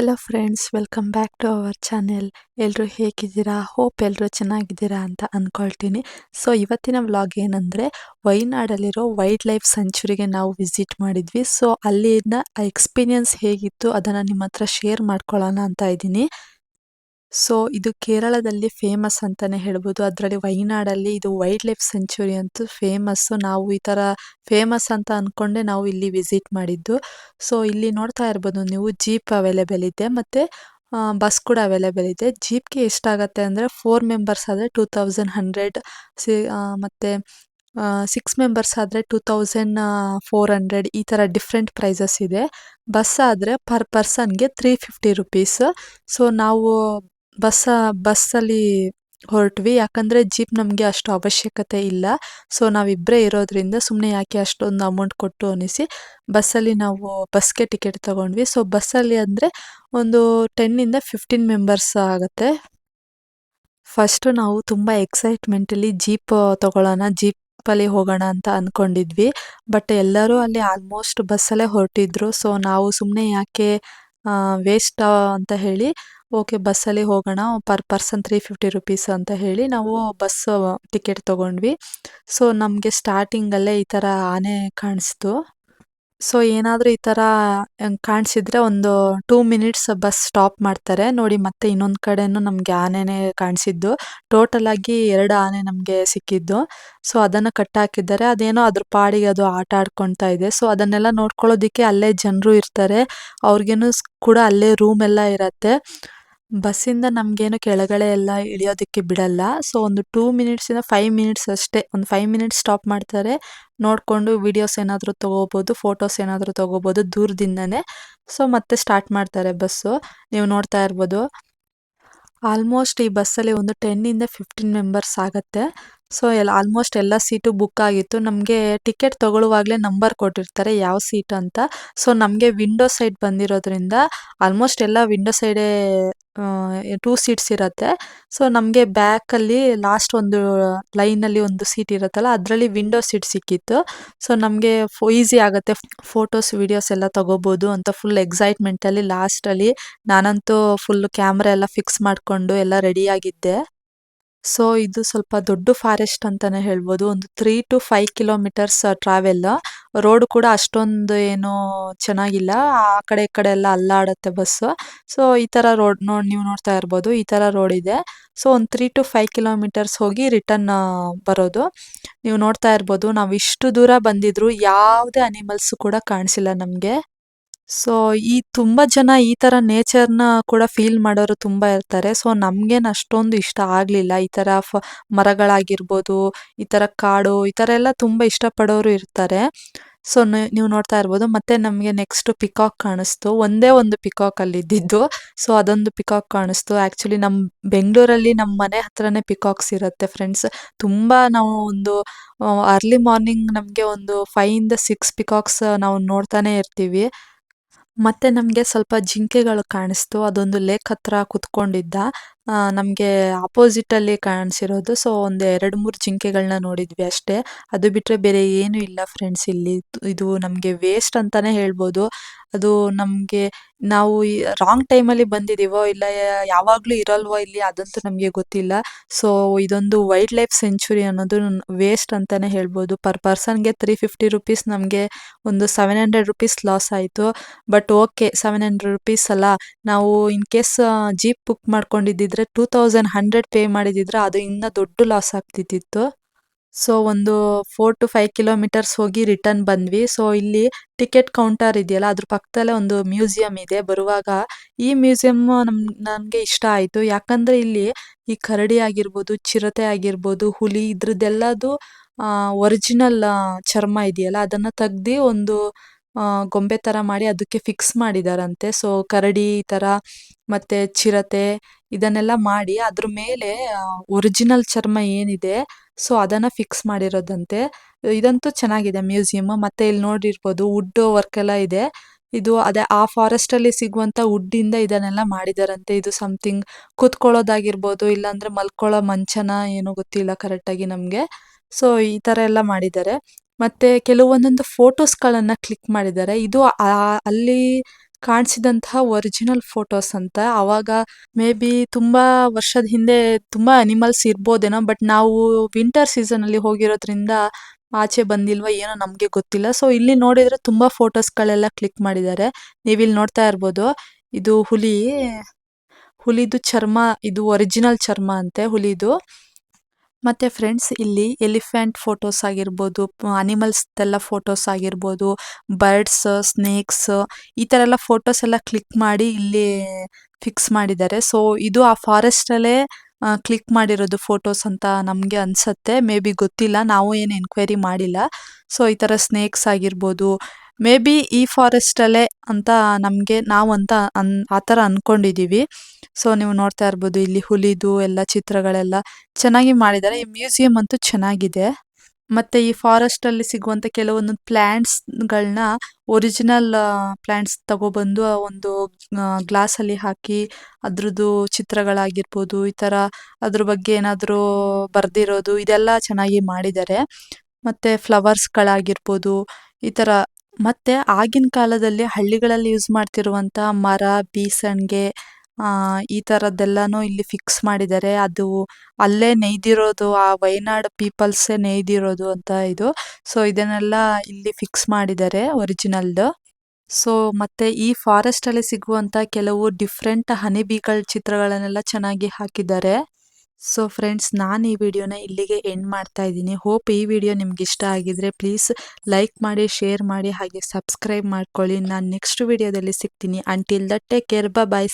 Hello friends welcome back to our channel ಎಲ್ಲರೂ ಹೇಗಿದ್ದೀರಾ? Hope ಎಲ್ಲರೂ ಚೆನ್ನಾಗಿದ್ದೀರಾ ಅಂತ ಅಂದ್ಕೊಳ್ತೀನಿ ಸೊ ಇವತ್ತಿನ ವ್ಲಾಗ್ ಏನಂದರೆ, ವೈನಾಡಲ್ಲಿರೋ ವೈಲ್ಡ್ ಲೈಫ್ ಸೆಂಚುರಿಗೆ ನಾವು ವಿಸಿಟ್ ಮಾಡಿದ್ವಿ. ಸೊ ಅಲ್ಲಿನ ಎಕ್ಸ್ಪೀರಿಯನ್ಸ್ ಹೇಗಿತ್ತು ಅದನ್ನು ನಿಮ್ಮ ಹತ್ರ ಶೇರ್ ಮಾಡ್ಕೊಳ್ಳೋಣ ಅಂತ ಇದ್ದೀನಿ. ಸೊ, ಇದು ಕೇರಳದಲ್ಲಿ ಫೇಮಸ್ ಅಂತಾನೆ ಹೇಳ್ಬೋದು. ಅದರಲ್ಲಿ ವೈನಾಡಲ್ಲಿ ಇದು ವೈಲ್ಡ್ ಲೈಫ್ ಸೆಂಚುರಿ ಅಂತೂ ಫೇಮಸ್ಸು ನಾವು ಈ ಥರ ಫೇಮಸ್ ಅಂತ ಅಂದ್ಕೊಂಡೆ ನಾವು ಇಲ್ಲಿ ವಿಸಿಟ್ ಮಾಡಿದ್ದು. ಸೊ, ಇಲ್ಲಿ ನೋಡ್ತಾ ಇರ್ಬೋದು ನೀವು ಜೀಪ್ ಅವೈಲೇಬಲ್ ಇದೆ ಮತ್ತು ಬಸ್ ಕೂಡ ಅವೈಲೇಬಲ್ ಇದೆ. ಜೀಪ್ಗೆ ಎಷ್ಟಾಗತ್ತೆ ಅಂದರೆ ಫೋರ್ ಮೆಂಬರ್ಸ್ ಆದರೆ ಟೂ ತೌಸಂಡ್ ಹಂಡ್ರೆಡ್ ಸಿ ಮತ್ತು ಸಿಕ್ಸ್ ಮೆಂಬರ್ಸ್ ಆದರೆ ಟೂ ತೌಸಂಡ್ ಫೋರ್ ಹಂಡ್ರೆಡ್ ಈ ಥರ ಡಿಫ್ರೆಂಟ್ ಪ್ರೈಸಸ್ ಇದೆ. ಬಸ್ ಆದರೆ ಪರ್ ಪರ್ಸನ್ಗೆ ತ್ರೀ ಫಿಫ್ಟಿ ರುಪೀಸ್ ಸೊ, ನಾವು ಬಸ್ಸ, ಬಸ್ಸಲ್ಲಿ ಹೊರಟ್ವಿ. ಯಾಕಂದರೆ ಜೀಪ್ ನಮಗೆ ಅಷ್ಟು ಅವಶ್ಯಕತೆ ಇಲ್ಲ. ಸೊ ನಾವಿಬ್ಬರೇ ಇರೋದ್ರಿಂದ ಸುಮ್ಮನೆ ಯಾಕೆ ಅಷ್ಟೊಂದು ಅಮೌಂಟ್ ಕೊಟ್ಟು ಅನಿಸಿ, ಬಸ್ಸಲ್ಲಿ ನಾವು ಬಸ್ಗೆ ಟಿಕೆಟ್ ತಗೊಂಡ್ವಿ. ಸೊ, ಬಸ್ಸಲ್ಲಿ ಅಂದರೆ ಒಂದು ಟೆನ್ನಿಂದ ಫಿಫ್ಟೀನ್ ಮೆಂಬರ್ಸ್ ಆಗುತ್ತೆ. ಫಸ್ಟು ನಾವು ತುಂಬ ಎಕ್ಸೈಟ್ಮೆಂಟಲ್ಲಿ ಜೀಪ್ ತಗೊಳ್ಳೋಣ ಜೀಪಲ್ಲಿ ಹೋಗೋಣ ಅಂತ ಅಂದ್ಕೊಂಡಿದ್ವಿ ಬಟ್ ಎಲ್ಲರೂ ಅಲ್ಲಿ ಆಲ್ಮೋಸ್ಟ್ ಬಸ್ಸಲ್ಲೇ ಹೊರಟಿದ್ರು. ಸೊ ನಾವು ಸುಮ್ಮನೆ ಯಾಕೆ ವೇಸ್ಟ್ ಅಂತ ಹೇಳಿ ಓಕೆ, ಬಸ್ಸಲ್ಲಿ ಹೋಗೋಣ, per person three fifty rupees ಅಂತ ಹೇಳಿ ನಾವು ಬಸ್, ಟಿಕೆಟ್ ತೊಗೊಂಡ್ವಿ. ಸೊ, ನಮಗೆ ಸ್ಟಾರ್ಟಿಂಗಲ್ಲೇ ಈ ಥರ ಆನೆ ಕಾಣಿಸ್ತು. ಸೊ, ಏನಾದರೂ ಈ ಥರ ಕಾಣಿಸಿದ್ರೆ ಒಂದು ಟೂ ಮಿನಿಟ್ಸ್ ಬಸ್ ಸ್ಟಾಪ್ ಮಾಡ್ತಾರೆ. ನೋಡಿ, ಮತ್ತೆ ಇನ್ನೊಂದು ಕಡೆನೂ ನಮಗೆ ಆನೆನೇ ಕಾಣಿಸಿದ್ದು. ಟೋಟಲ್ ಆಗಿ ಎರಡು ಆನೆ ನಮಗೆ ಸಿಕ್ಕಿದ್ದು. ಸೊ, ಅದನ್ನು ಕಟ್ಟಾಕಿದ್ದಾರೆ ಅದೇನೋ ಅದ್ರ ಪಾಡಿಗೆ ಅದು ಆಟ ಆಡ್ಕೊತಾ ಇದೆ. ಸೊ, ಅದನ್ನೆಲ್ಲ ನೋಡ್ಕೊಳ್ಳೋದಕ್ಕೆ ಅಲ್ಲೇ ಜನರು ಇರ್ತಾರೆ. ಅವ್ರಿಗೇನು ಕೂಡ ಅಲ್ಲೇ ರೂಮ್ ಎಲ್ಲ ಇರತ್ತೆ. ಬಸ್ಸಿಂದ ನಮಗೇನು ಕೆಳಗಡೆ ಎಲ್ಲ ಇಳಿಯೋದಕ್ಕೆ ಬಿಡಲ್ಲ. ಸೊ ಒಂದು ಟೂ ಮಿನಿಟ್ಸಿಂದ ಫೈವ್ ಮಿನಿಟ್ಸ್ ಅಷ್ಟೇ. ಒಂದು ಫೈವ್ ಮಿನಿಟ್ಸ್ ಸ್ಟಾಪ್ ಮಾಡ್ತಾರೆ. ನೋಡಿಕೊಂಡು ವೀಡಿಯೋಸ್ ಏನಾದರೂ ತೊಗೋಬೋದು ಫೋಟೋಸ್ ಏನಾದರೂ ತೊಗೋಬೋದು ದೂರದಿಂದನೇ. ಸೊ ಮತ್ತೆ ಸ್ಟಾರ್ಟ್ ಮಾಡ್ತಾರೆ ಬಸ್ಸು. ನೀವು ನೋಡ್ತಾ ಇರ್ಬೋದು. ಆಲ್ಮೋಸ್ಟ್ ಈ ಬಸ್ಸಲ್ಲಿ ಒಂದು ಟೆನ್ನಿಂದ ಫಿಫ್ಟೀನ್ ಮೆಂಬರ್ಸ್ ಆಗುತ್ತೆ. ಸೊ ಎಲ್ಲ ಆಲ್ಮೋಸ್ಟ್ ಎಲ್ಲ ಸೀಟು ಬುಕ್ ಆಗಿತ್ತು. ನಮಗೆ ಟಿಕೆಟ್ ತೊಗೊಳ್ಳುವಾಗಲೇ ನಂಬರ್ ಕೊಟ್ಟಿರ್ತಾರೆ, ಯಾವ ಸೀಟ್ ಅಂತ. ಸೊ ನಮಗೆ ವಿಂಡೋ ಸೈಡ್ ಬಂದಿರೋದ್ರಿಂದ ಆಲ್ಮೋಸ್ಟ್ ಎಲ್ಲ ವಿಂಡೋ ಸೈಡೇ ಟೂ ಸೀಟ್ಸ್ ಇರುತ್ತೆ. ಸೊ ನಮಗೆ ಬ್ಯಾಕಲ್ಲಿ ಲಾಸ್ಟ್ ಒಂದು ಲೈನಲ್ಲಿ ಒಂದು ಸೀಟ್ ಇರುತ್ತಲ್ಲ, ಅದರಲ್ಲಿ ವಿಂಡೋ ಸೀಟ್ ಸಿಕ್ಕಿತ್ತು. ಸೊ ನಮಗೆ ಈಸಿ ಆಗುತ್ತೆ. ಫೋಟೋಸ್ ವಿಡಿಯೋಸ್ ಎಲ್ಲ ತಗೋಬೋದು ಅಂತ ಫುಲ್ ಎಕ್ಸೈಟ್ಮೆಂಟಲ್ಲಿ ಲಾಸ್ಟಲ್ಲಿ ನಾನಂತೂ ಫುಲ್ ಕ್ಯಾಮ್ರಾ ಎಲ್ಲ ಫಿಕ್ಸ್ ಮಾಡಿಕೊಂಡು ಎಲ್ಲ ರೆಡಿಯಾಗಿದ್ದೆ ಸೊ ಇದು ಸ್ವಲ್ಪ ದೊಡ್ಡ ಫಾರೆಸ್ಟ್ ಅಂತಾನೆ ಹೇಳ್ಬೋದು. ಒಂದು three to five kilometres travel road ಕೂಡ ಅಷ್ಟೊಂದು ಏನು ಚೆನ್ನಾಗಿಲ್ಲ. ಆ ಕಡೆ ಈ ಕಡೆ ಎಲ್ಲ ಅಲ್ಲಾಡುತ್ತೆ ಬಸ್ಸು ಸೊ ಈ ತರ ರೋಡ್ ನೋಡಿ, ನೀವು ನೋಡ್ತಾ ಇರ್ಬೋದು, ಈ ತರ ರೋಡ್ ಇದೆ. ಸೊ ಒಂದು ತ್ರೀ ಟು ಫೈವ್ ಕಿಲೋಮೀಟರ್ಸ್ ಹೋಗಿ ರಿಟರ್ನ್ ಬರೋದು. ನೀವು ನೋಡ್ತಾ ಇರ್ಬೋದು, ನಾವು ಇಷ್ಟು ದೂರ ಬಂದಿದ್ರು ಯಾವುದೇ ಅನಿಮಲ್ಸ್ ಕೂಡ ಕಾಣಿಸಿಲ್ಲ ನಮಗೆ. ಸೊ ಈ ತುಂಬ ಜನ ಈ ಥರ ನೇಚರ್ನ ಕೂಡ ಫೀಲ್ ಮಾಡೋರು ತುಂಬ ಇರ್ತಾರೆ. ಸೊ ನಮಗೇನು ಅಷ್ಟೊಂದು ಇಷ್ಟ ಆಗಲಿಲ್ಲ. ಈ ಥರ ಫ, ಮರಗಳಾಗಿರ್ಬೋದು, ಈ ಥರ ಕಾಡು, ಈ ಥರ ಎಲ್ಲ ತುಂಬ ಇಷ್ಟಪಡೋರು ಇರ್ತಾರೆ. ಸೊ ನೀವು ನೋಡ್ತಾ ಇರ್ಬೋದು. ಮತ್ತೆ ನಮಗೆ ನೆಕ್ಸ್ಟ್ ಪಿಕಾಕ್ ಕಾಣಿಸ್ತು. ಒಂದೇ ಒಂದು ಪಿಕಾಕ್ ಅಲ್ಲಿ ಇದ್ದಿದ್ದು ಸೊ ಅದೊಂದು ಪಿಕಾಕ್ ಕಾಣಿಸ್ತು. ಆ್ಯಕ್ಚುಲಿ ನಮ್ಮ ಬೆಂಗಳೂರಲ್ಲಿ ನಮ್ಮ ಮನೆ ಹತ್ರನೇ ಪಿಕಾಕ್ಸ್ ಇರುತ್ತೆ ಫ್ರೆಂಡ್ಸ್ ತುಂಬ ನಾವು ಒಂದು ಅರ್ಲಿ ಮಾರ್ನಿಂಗ್ ನಮಗೆ ಒಂದು ಫೈಯಿಂದ ಸಿಕ್ಸ್ ಪಿಕಾಕ್ಸ್ ನಾವು ನೋಡ್ತಾನೆ ಇರ್ತೀವಿ. ಮತ್ತೆ ನಮಗೆ ಸ್ವಲ್ಪ ಜಿಂಕೆಗಳು ಕಾಣಿಸ್ತು ಅದೊಂದು ಲೇಕ್ ಹತ್ರ ಕುತ್ಕೊಂಡಿದ್ದ. ನಮಗೆ ಅಪೋಸಿಟಲ್ಲಿ ಕಾಣಿಸಿರೋದು. ಸೊ ಒಂದು ಎರಡು ಮೂರು ಜಿಂಕೆಗಳನ್ನ ನೋಡಿದ್ವಿ ಅಷ್ಟೇ. ಅದು ಬಿಟ್ಟರೆ ಬೇರೆ ಏನೂ ಇಲ್ಲ ಫ್ರೆಂಡ್ಸ್ ಇಲ್ಲಿ. ಇದು ನಮಗೆ ವೇಸ್ಟ್ ಅಂತಾನೆ ಹೇಳ್ಬೋದು. ಅದು ನಮಗೆ ನಾವು ರಾಂಗ್ ಟೈಮಲ್ಲಿ ಬಂದಿದ್ದೀವೋ ಇಲ್ಲ ಯಾವಾಗಲೂ ಇರಲ್ವೋ ಇಲ್ಲಿ ಅದಂತೂ ನಮಗೆ ಗೊತ್ತಿಲ್ಲ. ಸೊ ಇದೊಂದು ವೈಲ್ಡ್ ಲೈಫ್ ಸೆಂಚುರಿ ಅನ್ನೋದು ವೇಸ್ಟ್ ಅಂತಾನೆ ಹೇಳ್ಬೋದು. ಪರ್ ಪರ್ಸನ್ಗೆ ತ್ರೀ ಫಿಫ್ಟಿ ರುಪೀಸ್ ನಮಗೆ ಒಂದು ಸೆವೆನ್ ಹಂಡ್ರೆಡ್ ರುಪೀಸ್ ಲಾಸ್ ಆಯಿತು. But okay seven hundred rupees ಅಲ್ಲ. ನಾವು ಇನ್ ಕೇಸ್ ಜೀಪ್ ಬುಕ್ ಮಾಡ್ಕೊಂಡಿದ್ದಿದ್ರೆ ಟೂ ತೌಸಂಡ್ ಹಂಡ್ರೆಡ್ ಪೇ ಮಾಡಿದಿದ್ರೆ ಅದು ಇನ್ನೂ ದೊಡ್ಡ ಲಾಸ್ ಆಗ್ತಿದ್ದಿತ್ತು. ಸೊ ಒಂದು ಫೋರ್ ಟು ಫೈವ್ ಕಿಲೋಮೀಟರ್ಸ್ ಹೋಗಿ ರಿಟರ್ನ್ ಬಂದ್ವಿ. ಸೊ ಇಲ್ಲಿ ಟಿಕೆಟ್ ಕೌಂಟರ್ ಇದೆಯಲ್ಲ, ಅದ್ರ ಪಕ್ಕದಲ್ಲೇ ಒಂದು ಮ್ಯೂಸಿಯಂ ಇದೆ. ಬರುವಾಗ ಈ ಮ್ಯೂಸಿಯಂ ನಮ್, ನನಗೆ ಇಷ್ಟ ಆಯಿತು. ಯಾಕಂದ್ರೆ ಇಲ್ಲಿ ಈ ಕರಡಿ ಆಗಿರ್ಬೋದು, ಚಿರತೆ ಆಗಿರ್ಬೋದು, ಹುಲಿ ಇದ್ರದ್ದೆಲ್ಲದು ಒರಿಜಿನಲ್ ಚರ್ಮ ಇದೆಯಲ್ಲ, ಅದನ್ನು ತೆಗ್ದು ಒಂದು ಗೊಂಬೆ ಥರ ಮಾಡಿ ಅದಕ್ಕೆ ಫಿಕ್ಸ್ ಮಾಡಿದಾರಂತೆ. ಸೊ ಕರಡಿ ಥರ ಮತ್ತೆ ಚಿರತೆ ಇದನ್ನೆಲ್ಲ ಮಾಡಿ ಅದ್ರ ಮೇಲೆ ಒರಿಜಿನಲ್ ಚರ್ಮ ಏನಿದೆ ಸೊ ಅದನ್ನ ಫಿಕ್ಸ್ ಮಾಡಿರೋದಂತೆ. ಇದಂತೂ ಚೆನ್ನಾಗಿದೆ ಮ್ಯೂಸಿಯಮ್ ಮತ್ತೆ ಇಲ್ಲಿ ನೋಡಿರ್ಬೋದು ವುಡ್ ವರ್ಕ್ ಎಲ್ಲ ಇದೆ. ಇದು ಅದೇ ಆ ಫಾರೆಸ್ಟಲ್ಲಿ ವುಡ್ ಇಂದ ಇದನ್ನೆಲ್ಲ ಮಾಡಿದಾರಂತೆ. ಇದು ಸಮಥಿಂಗ್ ಕೂತ್ಕೊಳ್ಳೋದಾಗಿರ್ಬೋದು, ಇಲ್ಲಾಂದ್ರೆ ಮಲ್ಕೊಳ್ಳೋ ಮಂಚನ ಏನೋ ಗೊತ್ತಿಲ್ಲ ಕರೆಕ್ಟಾಗಿ ನಮಗೆ. ಸೊ ಈ ತರ ಎಲ್ಲ ಮಾಡಿದ್ದಾರೆ. ಮತ್ತೆ ಕೆಲವೊಂದೊಂದು ಫೋಟೋಸ್ಗಳನ್ನು ಕ್ಲಿಕ್ ಮಾಡಿದ್ದಾರೆ. ಇದು ಅಲ್ಲಿ ಕಾಣಿಸಿದಂತಹ ಒರಿಜಿನಲ್ ಫೋಟೋಸ್ ಅಂತ. ಅವಾಗ ಮೇ ಬಿ ತುಂಬಾ ವರ್ಷದ ಹಿಂದೆ ತುಂಬಾ ಅನಿಮಲ್ಸ್ ಇರ್ಬೋದೇನೋ, ಬಟ್ ನಾವು ವಿಂಟರ್ ಸೀಸನ್ ಅಲ್ಲಿ ಹೋಗಿರೋದ್ರಿಂದ ಆಚೆ ಬಂದಿಲ್ವಾ ಏನೋ ನಮಗೆ ಗೊತ್ತಿಲ್ಲ. ಸೊ, ಇಲ್ಲಿ ನೋಡಿದ್ರೆ ತುಂಬಾ ಫೋಟೋಸ್ ಗಳೆಲ್ಲ ಕ್ಲಿಕ್ ಮಾಡಿದ್ದಾರೆ. ನೀವ್ ಇಲ್ಲಿ ನೋಡ್ತಾ ಇರ್ಬೋದು. ಇದು ಹುಲಿ, ಹುಲಿದು ಚರ್ಮ, ಇದು ಒರಿಜಿನಲ್ ಚರ್ಮ ಅಂತೆ ಹುಲಿದು. ಮತ್ತೆ ಫ್ರೆಂಡ್ಸ್ ಇಲ್ಲಿ ಎಲಿಫೆಂಟ್ ಫೋಟೋಸ್ ಆಗಿರ್ಬೋದು ಅನಿಮಲ್ಸ್ ಎಲ್ಲ ಫೋಟೋಸ್ ಆಗಿರ್ಬೋದು ಬರ್ಡ್ಸ್ ಸ್ನೇಕ್ಸ್ ಈ ತರ ಎಲ್ಲ ಫೋಟೋಸ್ ಎಲ್ಲ ಕ್ಲಿಕ್ ಮಾಡಿ ಇಲ್ಲಿ ಫಿಕ್ಸ್ ಮಾಡಿದ್ದಾರೆ. ಸೊ ಇದು ಆ ಫಾರೆಸ್ಟ್ ಅಲ್ಲೇ ಕ್ಲಿಕ್ ಮಾಡಿರೋದು ಫೋಟೋಸ್ ಅಂತ ನಮಗೆ ಅನ್ಸತ್ತೆ. ಮೇ ಬಿ ಗೊತ್ತಿಲ್ಲ, ನಾವು ಏನು ಎನ್ಕ್ವೈರಿ ಮಾಡಿಲ್ಲ. ಸೊ ಈ ತರ ಸ್ನೇಕ್ಸ್ ಆಗಿರ್ಬೋದು ಮೇ ಬಿ ಈ ಫಾರೆಸ್ಟ್ ಅಲ್ಲೇ ಅಂತ ನಮ್ಗೆ ನಾವು ಅಂತ ಅನ್, ಆ ತರ ಅನ್ಕೊಂಡಿದೀವಿ. ಸೊ ನೀವು ನೋಡ್ತಾ ಇರ್ಬೋದು, ಇಲ್ಲಿ ಹುಲಿದು ಎಲ್ಲ ಚಿತ್ರಗಳೆಲ್ಲ ಚೆನ್ನಾಗಿ ಮಾಡಿದ್ದಾರೆ. ಈ ಮ್ಯೂಸಿಯಂ ಅಂತೂ ಚೆನ್ನಾಗಿದೆ. ಮತ್ತೆ ಈ ಫಾರೆಸ್ಟ್ ಅಲ್ಲಿ ಸಿಗುವಂತ ಕೆಲವೊಂದು ಪ್ಲಾಂಟ್ಸ್ ಗಳನ್ನ ಒರಿಜಿನಲ್ ಪ್ಲಾಂಟ್ಸ್ ತಗೊಬಂದು ಆ ಒಂದು ಗ್ಲಾಸ್ ಅಲ್ಲಿ ಹಾಕಿ ಅದ್ರದ್ದು ಚಿತ್ರಗಳಾಗಿರ್ಬೋದು, ಈ ತರ ಅದ್ರ ಬಗ್ಗೆ ಏನಾದ್ರು ಬರ್ದಿರೋದು, ಇದೆಲ್ಲ ಚೆನ್ನಾಗಿ ಮಾಡಿದ್ದಾರೆ. ಮತ್ತೆ ಫ್ಲವರ್ಸ್ ಗಳಾಗಿರ್ಬೋದು, ಈ ತರ ಮತ್ತೆ ಆಗಿನ ಕಾಲದಲ್ಲಿ ಹಳ್ಳಿಗಳಲ್ಲಿ ಯೂಸ್ ಮಾಡ್ತಿರುವಂತ ಮರ, ಬೀಸಣಿಗೆ ಈ ತರದ್ದೆಲ್ಲಾನು ಇಲ್ಲಿ ಫಿಕ್ಸ್ ಮಾಡಿದ್ದಾರೆ. ಅದು ಅಲ್ಲೇ ನೇಯ್ದಿರೋದು, ಆ ವಯನಾಡ್ ಪೀಪಲ್ಸೇ ನೇಯ್ದಿರೋದು ಅಂತ ಇದು. ಸೊ ಇದನ್ನೆಲ್ಲ ಇಲ್ಲಿ ಫಿಕ್ಸ್ ಮಾಡಿದ್ದಾರೆ ಒರಿಜಿನಲ್ದು ಸೊ ಮತ್ತೆ ಈ ಫಾರೆಸ್ಟ್ ಅಲ್ಲಿ ಸಿಗುವಂತ ಕೆಲವು ಡಿಫ್ರೆಂಟ್ ಹನಿಬಿಗಳ ಚಿತ್ರಗಳನ್ನೆಲ್ಲ ಚೆನ್ನಾಗಿ ಹಾಕಿದ್ದಾರೆ. ಸೊ ಫ್ರೆಂಡ್ಸ್ ನಾನು ಈ ವಿಡಿಯೋನ ಇಲ್ಲಿಗೆ ಎಂಡ್ ಮಾಡ್ತಾ ಇದ್ದೀನಿ. ಹೋಪ್ ಈ ವಿಡಿಯೋ ನಿಮ್ಗೆ ಇಷ್ಟ ಆಗಿದ್ರೆ ಪ್ಲೀಸ್ ಲೈಕ್ ಮಾಡಿ ಶೇರ್ ಮಾಡಿ, ಹಾಗೆ ಸಬ್ಸ್ಕ್ರೈಬ್ ಮಾಡ್ಕೊಳ್ಳಿ. ನಾನು ನೆಕ್ಸ್ಟ್ ವಿಡಿಯೋದಲ್ಲಿ ಸಿಗ್ತೀನಿ. Until that take care bye